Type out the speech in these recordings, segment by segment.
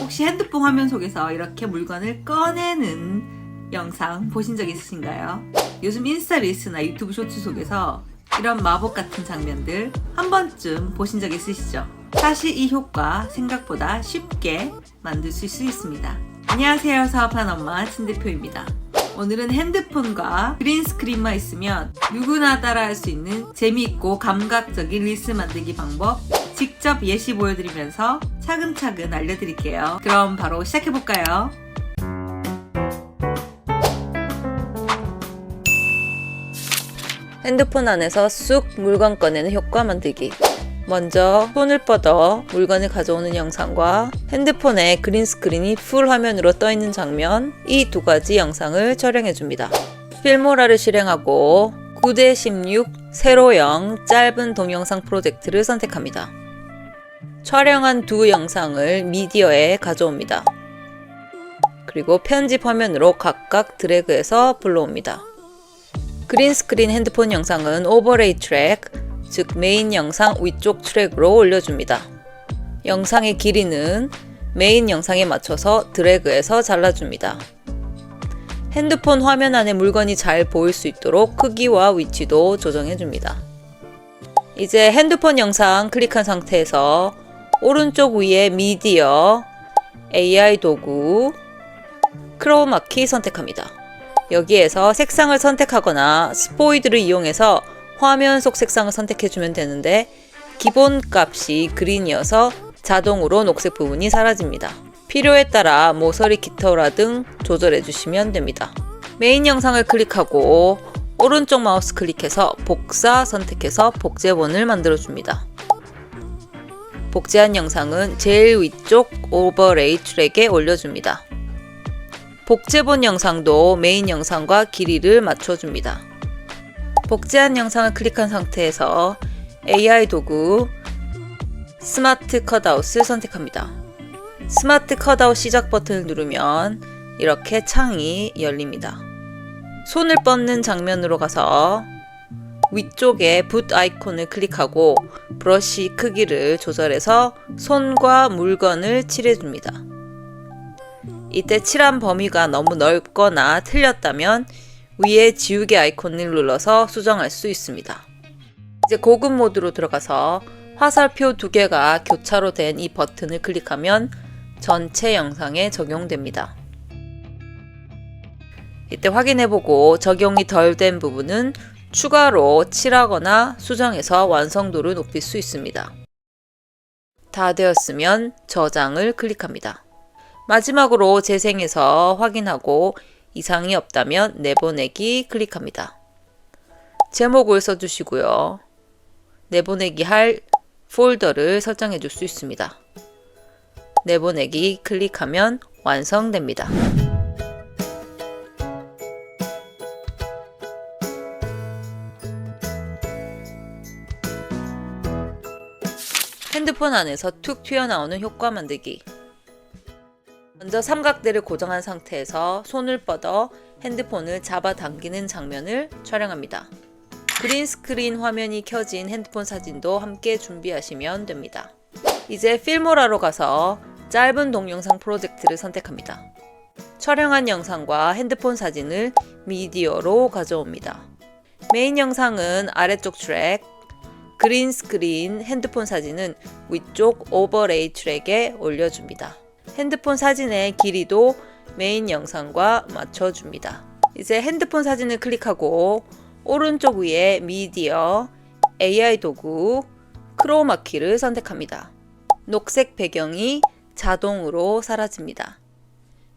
혹시 핸드폰 화면 속에서 이렇게 물건을 꺼내는 영상 보신 적 있으신가요? 요즘 인스타 릴스나 유튜브 쇼츠 속에서 이런 마법 같은 장면들 한 번쯤 보신 적 있으시죠? 사실 이 효과 생각보다 쉽게 만들 수 있습니다. 안녕하세요. 사업한 엄마 친대표입니다. 오늘은 핸드폰과 그린 스크린만 있으면 누구나 따라할 수 있는 재미있고 감각적인 릴스 만들기 방법 직접 예시 보여드리면서 차근차근 알려드릴게요. 그럼 바로 시작해볼까요? 핸드폰 안에서 쑥 물건 꺼내는 효과 만들기. 먼저 손을 뻗어 물건을 가져오는 영상과 핸드폰에 그린 스크린이 풀 화면으로 떠 있는 장면 이 두 가지 영상을 촬영해 줍니다. 필모라를 실행하고 9대 16 세로형 짧은 동영상 프로젝트를 선택합니다. 촬영한 두 영상을 미디어에 가져옵니다. 그리고 편집 화면으로 각각 드래그해서 불러옵니다. 그린 스크린 핸드폰 영상은 오버레이 트랙, 즉 메인 영상 위쪽 트랙으로 올려줍니다. 영상의 길이는 메인 영상에 맞춰서 드래그해서 잘라줍니다. 핸드폰 화면 안에 물건이 잘 보일 수 있도록 크기와 위치도 조정해줍니다. 이제 핸드폰 영상 클릭한 상태에서 오른쪽 위에 미디어, AI 도구, 크로마키 선택합니다. 여기에서 색상을 선택하거나 스포이드를 이용해서 화면 속 색상을 선택해주면 되는데 기본 값이 그린이어서 자동으로 녹색 부분이 사라집니다. 필요에 따라 모서리 깃털화 등 조절해 주시면 됩니다. 메인 영상을 클릭하고 오른쪽 마우스 클릭해서 복사 선택해서 복제본을 만들어 줍니다. 복제한 영상은 제일 위쪽 오버레이 트랙에 올려줍니다. 복제본 영상도 메인 영상과 길이를 맞춰줍니다. 복제한 영상을 클릭한 상태에서 AI 도구 스마트 컷아웃을 선택합니다. 스마트 컷아웃 시작 버튼을 누르면 이렇게 창이 열립니다. 손을 뻗는 장면으로 가서 위쪽에 붓 아이콘을 클릭하고 브러쉬 크기를 조절해서 손과 물건을 칠해줍니다. 이때 칠한 범위가 너무 넓거나 틀렸다면 위에 지우개 아이콘을 눌러서 수정할 수 있습니다. 이제 고급 모드로 들어가서 화살표 두 개가 교차로 된 이 버튼을 클릭하면 전체 영상에 적용됩니다. 이때 확인해보고 적용이 덜 된 부분은 추가로 칠하거나 수정해서 완성도를 높일 수 있습니다. 다 되었으면 저장을 클릭합니다. 마지막으로 재생해서 확인하고 이상이 없다면 내보내기 클릭합니다. 제목을 써주시고요. 내보내기 할 폴더를 설정해 줄 수 있습니다. 내보내기 클릭하면 완성됩니다. 핸드폰 안에서 툭 튀어나오는 효과 만들기. 먼저 삼각대를 고정한 상태에서 손을 뻗어 핸드폰을 잡아당기는 장면을 촬영합니다. 그린 스크린 화면이 켜진 핸드폰 사진도 함께 준비하시면 됩니다. 이제 필모라로 가서 짧은 동영상 프로젝트를 선택합니다. 촬영한 영상과 핸드폰 사진을 미디어로 가져옵니다. 메인 영상은 아래쪽 트랙, 그린 스크린 핸드폰 사진은 위쪽 오버레이 트랙에 올려줍니다. 핸드폰 사진의 길이도 메인 영상과 맞춰줍니다. 이제 핸드폰 사진을 클릭하고 오른쪽 위에 미디어, AI 도구, 크로마키를 선택합니다. 녹색 배경이 자동으로 사라집니다.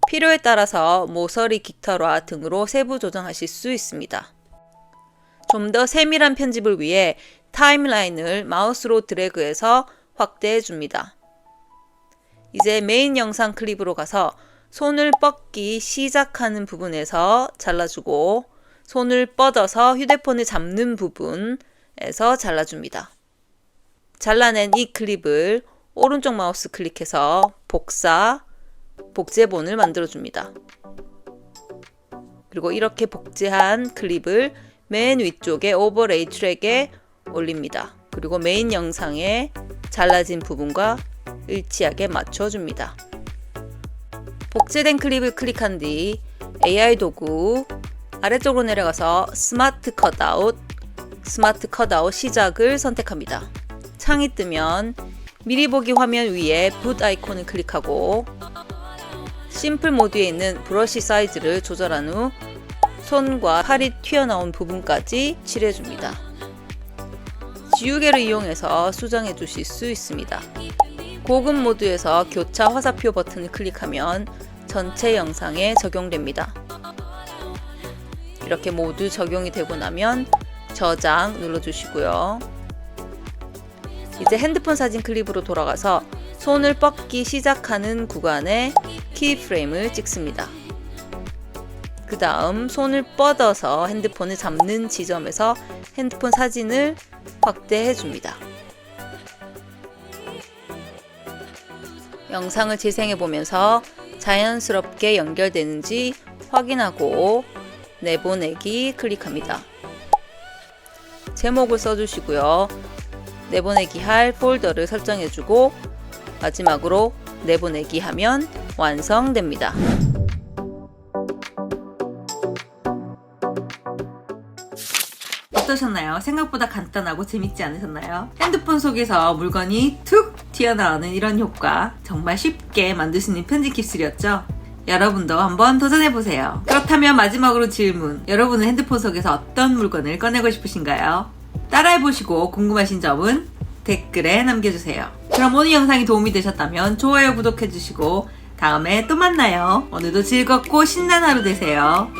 필요에 따라서 모서리 깃털화 등으로 세부 조정하실 수 있습니다. 좀 더 세밀한 편집을 위해 타임라인을 마우스로 드래그해서 확대해 줍니다. 이제 메인 영상 클립으로 가서 손을 뻗기 시작하는 부분에서 잘라주고 손을 뻗어서 휴대폰을 잡는 부분에서 잘라줍니다. 잘라낸 이 클립을 오른쪽 마우스 클릭해서 복사, 복제본을 만들어줍니다. 그리고 이렇게 복제한 클립을 맨 위쪽에 오버레이 트랙에 올립니다. 그리고 메인 영상에 잘라진 부분과 일치하게 맞춰줍니다. 복제된 클립을 클릭한 뒤 AI 도구 아래쪽으로 내려가서 스마트 컷아웃, 스마트 컷아웃 시작을 선택합니다. 창이 뜨면 미리 보기 화면 위에 붓 아이콘을 클릭하고 심플 모드에 있는 브러쉬 사이즈를 조절한 후 손과 팔이 튀어나온 부분까지 칠해줍니다. 지우개를 이용해서 수정해 주실 수 있습니다. 고급 모드에서 교차 화살표 버튼을 클릭하면 전체 영상에 적용됩니다. 이렇게 모두 적용이 되고 나면 저장 눌러주시고요. 이제 핸드폰 사진 클립으로 돌아가서 손을 뻗기 시작하는 구간에 키프레임을 찍습니다. 그 다음 손을 뻗어서 핸드폰을 잡는 지점에서 핸드폰 사진을 확대해 줍니다. 영상을 재생해 보면서 자연스럽게 연결되는지 확인하고 내보내기 클릭합니다. 제목을 써주시고요. 내보내기 할 폴더를 설정해주고 마지막으로 내보내기 하면 완성됩니다. 어떠셨나요? 생각보다 간단하고 재밌지 않으셨나요? 핸드폰 속에서 물건이 툭 튀어나오는 이런 효과 정말 쉽게 만들 수 있는 편집 기술이었죠? 여러분도 한번 도전해보세요. 그렇다면 마지막으로 질문. 여러분은 핸드폰 속에서 어떤 물건을 꺼내고 싶으신가요? 따라해보시고 궁금하신 점은 댓글에 남겨주세요. 그럼 오늘 영상이 도움이 되셨다면 좋아요, 구독해주시고 다음에 또 만나요. 오늘도 즐겁고 신나는 하루 되세요.